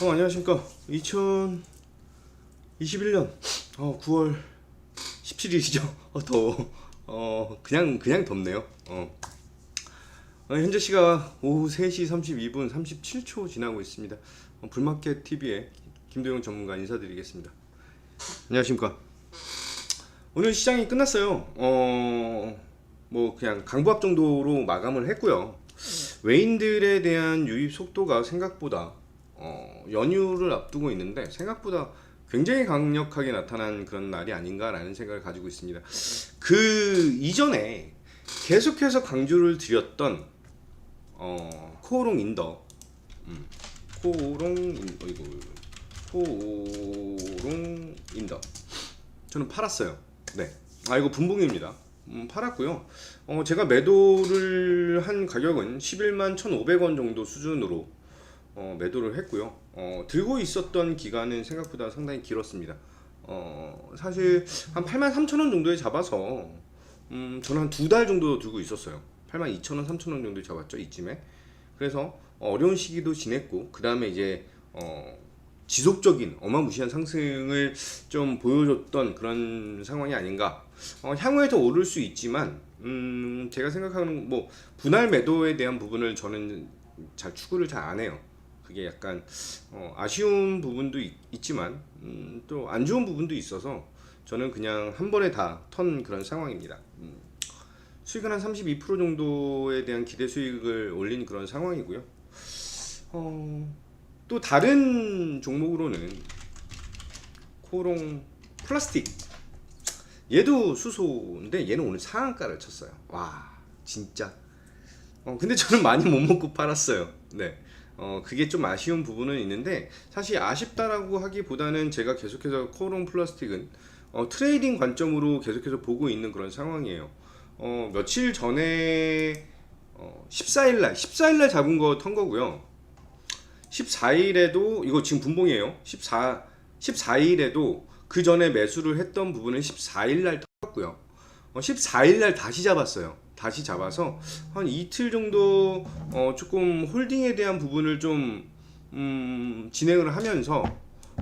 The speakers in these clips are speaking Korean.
어, 안녕하십니까. 2021년 어, 9월 17일이죠. 어, 더워. 어, 그냥 그냥 덥네요. 어. 어, 현재 시각 오후 3시 32분 37초 지나고 있습니다. 어, 불마켓 TV의 김도영 전문가 인사드리겠습니다. 안녕하십니까. 오늘 시장이 끝났어요. 어, 뭐 그냥 강보합 정도로 마감을 했고요. 외인들에 대한 유입 속도가 생각보다 어, 연휴를 앞두고 있는데 생각보다 굉장히 강력하게 나타난 그런 날이 아닌가라는 생각을 가지고 있습니다. 그 이전에 계속해서 강조를 드렸던 어, 코오롱 인더, 음, 코오롱 인, 어이구, 코오롱 인더. 저는 팔았어요. 네. 아 이거 분봉입니다. 음, 팔았고요. 어, 제가 매도를 한 가격은 11만 1,500원 정도 수준으로 어, 매도를 했고요. 어, 들고 있었던 기간은 생각보다 상당히 길었습니다. 어, 사실 한 8만 3천 원 정도에 잡아서 음, 저는 한 두 달 정도 들고 있었어요. 8만 2천 원, 3천 원 정도 잡았죠 이쯤에. 그래서 어려운 시기도 지냈고 그 다음에 이제 어, 지속적인 어마무시한 상승을 좀 보여줬던 그런 상황이 아닌가. 어, 향후에 더 오를 수 있지만 음, 제가 생각하는 뭐 분할 매도에 대한 부분을 저는 잘 추구를 잘 안 해요. 그게 약간 어, 아쉬운 부분도 있, 지만 음, 또 안 좋은 부분도 있어서 저는 그냥 한 번에 다 턴 그런 상황입니다. 음, 수익은 한 32% 정도에 대한 기대 수익을 올린 그런 상황이고요. 어, 또 다른 종목으로는 코롱 플라스틱 얘도 수소인데 얘는 오늘 상한가를 쳤어요. 와 진짜. 어 근데 저는 많이 못 먹고 팔았어요. 네. 어 그게 좀 아쉬운 부분은 있는데 사실 아쉽다라고 하기보다는 제가 계속해서 코롱 플라스틱은 어, 트레이딩 관점으로 계속해서 보고 있는 그런 상황이에요. 어 며칠 전에 어, 14일날 14일날 잡은 거 턴 거고요. 14일에도 이거 지금 분봉이에요. 14 14일에도 그 전에 매수를 했던 부분은 14일 날 털었고요. 어, 14일 날 다시 잡았어요. 다시 잡아서 한 이틀 정도 어, 조금 홀딩에 대한 부분을 좀 음, 진행을 하면서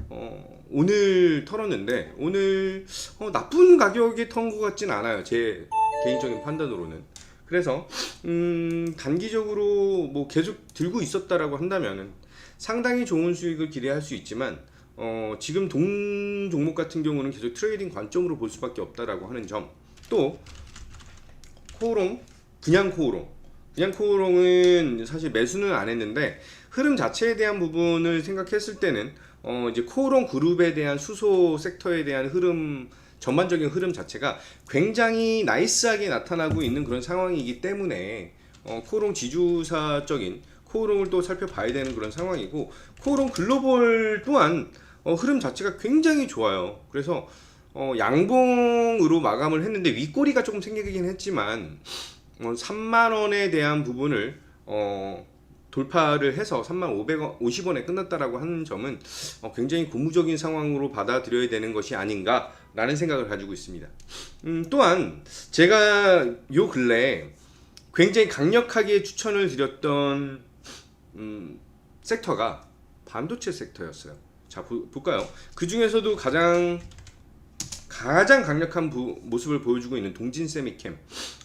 어, 오늘 털었는데 오늘 어, 나쁜 가격에 턴 것 같진 않아요. 제 개인적인 판단으로는. 그래서 음, 단기적으로 뭐 계속 들고 있었다라고 한다면은 상당히 좋은 수익을 기대할 수 있지만 어, 지금 동 종목 같은 경우는 계속 트레이딩 관점으로 볼 수밖에 없다라고 하는 점. 또 코오롱, 그냥 코오롱. 그냥 코오롱은 사실 매수는 안 했는데 흐름 자체에 대한 부분을 생각했을 때는 어, 이제 코오롱 그룹에 대한 수소 섹터에 대한 흐름 전반적인 흐름 자체가 굉장히 나이스하게 나타나고 있는 그런 상황이기 때문에 어, 코오롱 지주사적인 코오롱을 또 살펴봐야 되는 그런 상황이고 코오롱 글로벌 또한 어, 흐름 자체가 굉장히 좋아요. 그래서 어, 양봉으로 마감을 했는데 윗꼬리가 조금 생기긴 했지만 어, 3만 원에 대한 부분을 어, 돌파를 해서 3만 500원, 50원에 끝났다라고 하는 점은 어, 굉장히 고무적인 상황으로 받아들여야 되는 것이 아닌가라는 생각을 가지고 있습니다. 음, 또한 제가 요 근래 굉장히 강력하게 추천을 드렸던 음, 섹터가 반도체 섹터였어요. 자 보, 볼까요? 그 중에서도 가장 가장 강력한 부- 모습을 보여주고 있는 동진 세미캠.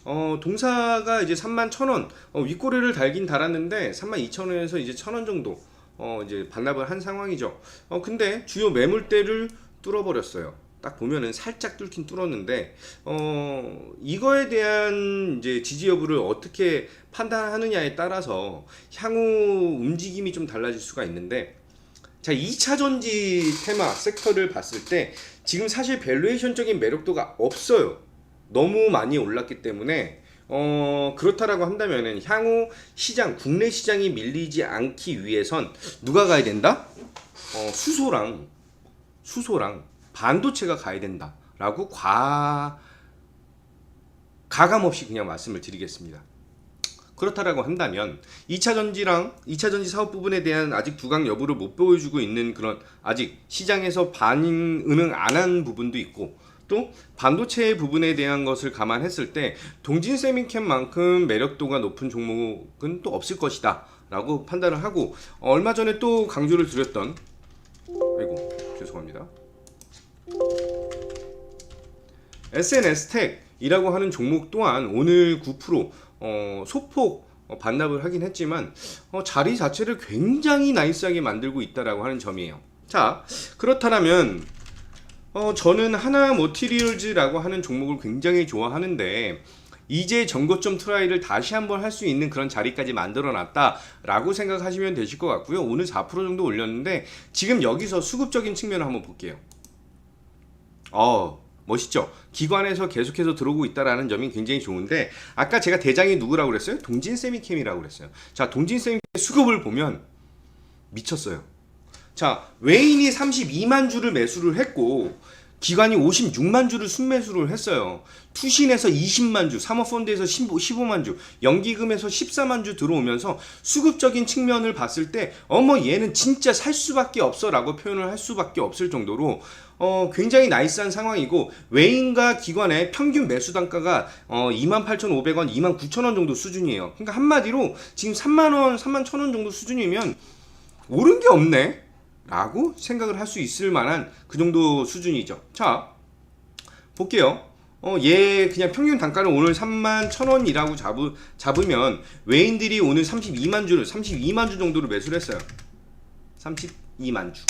어, 동사가 이제 3만 1,000원 어, 윗꼬리를 달긴 달았는데 3만 2,000원에서 이제 1,000원 정도 어, 이제 반납을 한 상황이죠. 어, 근데 주요 매물대를 뚫어버렸어요. 딱 보면은 살짝 뚫긴 뚫었는데 어 이거에 대한 이제 지지 여부를 어떻게 판단하느냐에 따라서 향후 움직임이 좀 달라질 수가 있는데 자 2차 전지 테마 섹터를 봤을 때 지금 사실 밸류에이션적인 매력도가 없어요. 너무 많이 올랐기 때문에 어 그렇다라고 한다면은 향후 시장 국내 시장이 밀리지 않기 위해선 누가 가야 된다? 어 수소랑 수소랑 반도체가 가야 된다라고 과 가감 없이 그냥 말씀을 드리겠습니다. 그렇다라고 한다면 2차 전지랑 2차 전지 사업 부분에 대한 아직 두강 여부를 못 보여주고 있는 그런 아직 시장에서 반응 안 한 부분도 있고 또 반도체 부분에 대한 것을 감안했을 때 동진 세미캠만큼 매력도가 높은 종목은 또 없을 것이다 라고 판단을 하고 어, 얼마 전에 또 강조를 드렸던 아이고 죄송합니다. SNS텍이라고 하는 종목 또한 오늘 9% 어, 소폭 어, 반납을 하긴 했지만 어, 자리 자체를 굉장히 나이스하게 만들고 있다라고 하는 점이에요. 자 그렇다면 어, 저는 하나 모티리얼즈라고 하는 종목을 굉장히 좋아하는데 이제 전고점 트라이를 다시 한번 할 수 있는 그런 자리까지 만들어 놨다라고 생각하시면 되실 것 같고요. 오늘 4% 정도 올렸는데 지금 여기서 수급적인 측면을 한번 볼게요. 어 멋있죠. 기관에서 계속해서 들어오고 있다라는 점이 굉장히 좋은데 아까 제가 대장이 누구라고 그랬어요? 동진 세미캠이라고 그랬어요. 자 동진 세미캠 수급을 보면 미쳤어요. 자 외인이 32만 주를 매수를 했고 기관이 56만 주를 순매수를 했어요. 투신에서 20만 주, 사모펀드에서 15만 주, 연기금에서 14만 주 들어오면서 수급적인 측면을 봤을 때 어머 얘는 진짜 살 수밖에 없어라고 표현을 할 수밖에 없을 정도로 어, 굉장히 나이스한 상황이고 외인과 기관의 평균 매수 단가가 어, 28,500원, 29,000원 정도 수준이에요. 그러니까 한마디로 지금 3만 원, 3만 1,000원 정도 수준이면 오른 게 없네. 라고 생각을 할 수 있을 만한 그 정도 수준이죠. 자, 볼게요. 어, 얘 그냥 평균 단가를 오늘 3만 1,000원이라고 잡으, 잡으면 외인들이 오늘 32만 주를 32만 주 정도로 매수를 했어요. 32만 주.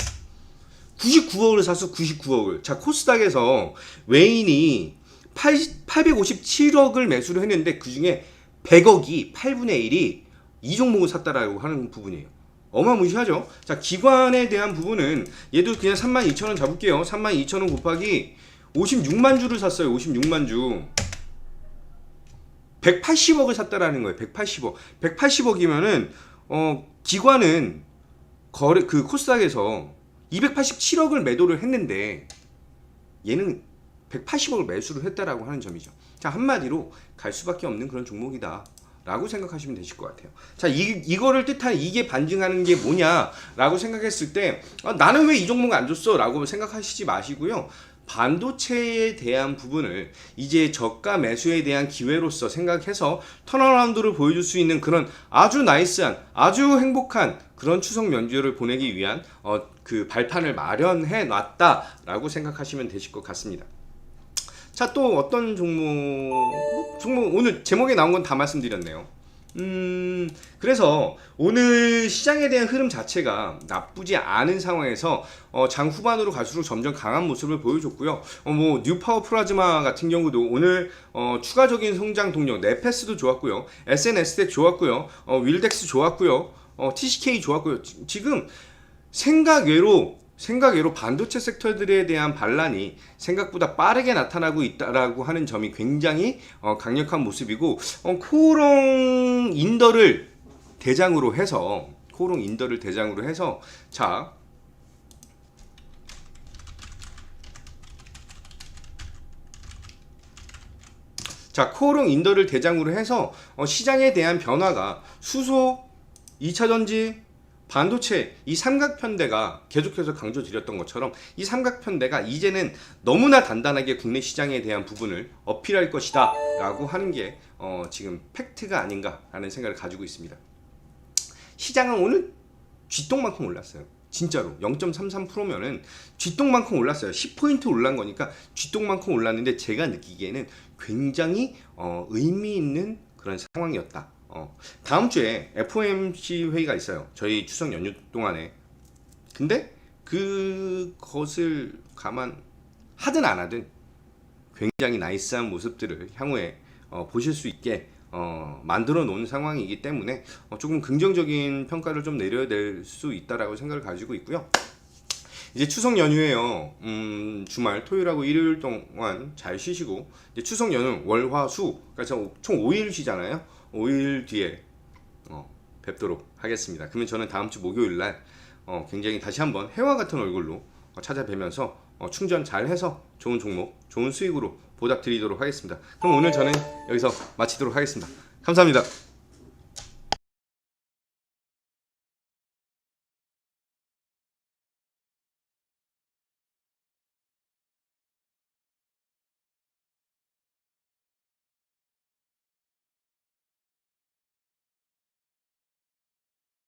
99억을 사서 99억을. 자, 코스닥에서 외인이 8, 857억을 매수를 했는데 그 중에 100억이 8분의 1이 이 종목을 샀다라고 하는 부분이에요. 어마무시하죠. 자, 기관에 대한 부분은 얘도 그냥 32,000원 잡을게요. 32,000원 곱하기 56만 주를 샀어요. 56만 주. 180억을 샀다라는 거예요. 180억. 180억이면은 어, 기관은 거래 그 코스닥에서 287억을 매도를 했는데 얘는 180억을 매수를 했다라고 하는 점이죠. 자, 한마디로 갈 수밖에 없는 그런 종목이다. 라고 생각하시면 되실 것 같아요. 자, 이, 이거를 뜻하는 이게 반증하는 게 뭐냐라고 생각했을 때 아, 나는 왜 이 종목 안 줬어? 라고 생각하시지 마시고요. 반도체에 대한 부분을 이제 저가 매수에 대한 기회로서 생각해서 턴어라운드를 보여줄 수 있는 그런 아주 나이스한 아주 행복한 그런 추석 연휴를 보내기 위한 어, 그 발판을 마련해 놨다라고 생각하시면 되실 것 같습니다. 자, 또 어떤 종목, 종목, 오늘 제목에 나온 건 다 말씀드렸네요. 음, 그래서 오늘 시장에 대한 흐름 자체가 나쁘지 않은 상황에서 어, 장 후반으로 갈수록 점점 강한 모습을 보여줬고요. 어, 뭐 뉴파워 플라즈마 같은 경우도 오늘 어, 추가적인 성장 동력, 네페스도 좋았고요. SNS텍 좋았고요. 어, 윌덱스 좋았고요. 어, TCK 좋았고요. 지- 지금 생각 외로 생각 외로 반도체 섹터들에 대한 반란이 생각보다 빠르게 나타나고 있다라고 하는 점이 굉장히 어, 강력한 모습이고 어, 코롱 인더를 대장으로 해서 코롱 인더를 대장으로 해서 자 자, 코오롱 인더를 대장으로 해서 어, 시장에 대한 변화가 수소, 2차 전지, 반도체 이 삼각편대가 계속해서 강조드렸던 것처럼 이 삼각편대가 이제는 너무나 단단하게 국내 시장에 대한 부분을 어필할 것이다 라고 하는 게 어, 지금 팩트가 아닌가라는 생각을 가지고 있습니다. 시장은 오늘 쥐똥만큼 올랐어요. 진짜로 0.33%면은 쥐똥만큼 올랐어요. 10포인트 올란 거니까 쥐똥만큼 올랐는데 제가 느끼기에는 굉장히 어, 의미 있는 그런 상황이었다. 어, 다음 주에 FOMC 회의가 있어요. 저희 추석 연휴 동안에. 근데 그것을 감안 하든 안 하든 굉장히 나이스한 모습들을 향후에 어, 보실 수 있게 어, 만들어 놓은 상황이기 때문에 어, 조금 긍정적인 평가를 좀 내려야 될 수 있다라고 생각을 가지고 있고요. 이제 추석 연휴에요. 음, 주말 토요일하고 일요일 동안 잘 쉬시고 이제 추석 연휴 월화수 그러니까 총 5일 쉬잖아요. 5일 뒤에 어, 뵙도록 하겠습니다. 그러면 저는 다음 주 목요일 날 어, 굉장히 다시 한번 해와 같은 얼굴로 어, 찾아뵈면서 어, 충전 잘 해서 좋은 종목, 좋은 수익으로 보답드리도록 하겠습니다. 그럼 오늘 저는 여기서 마치도록 하겠습니다. 감사합니다.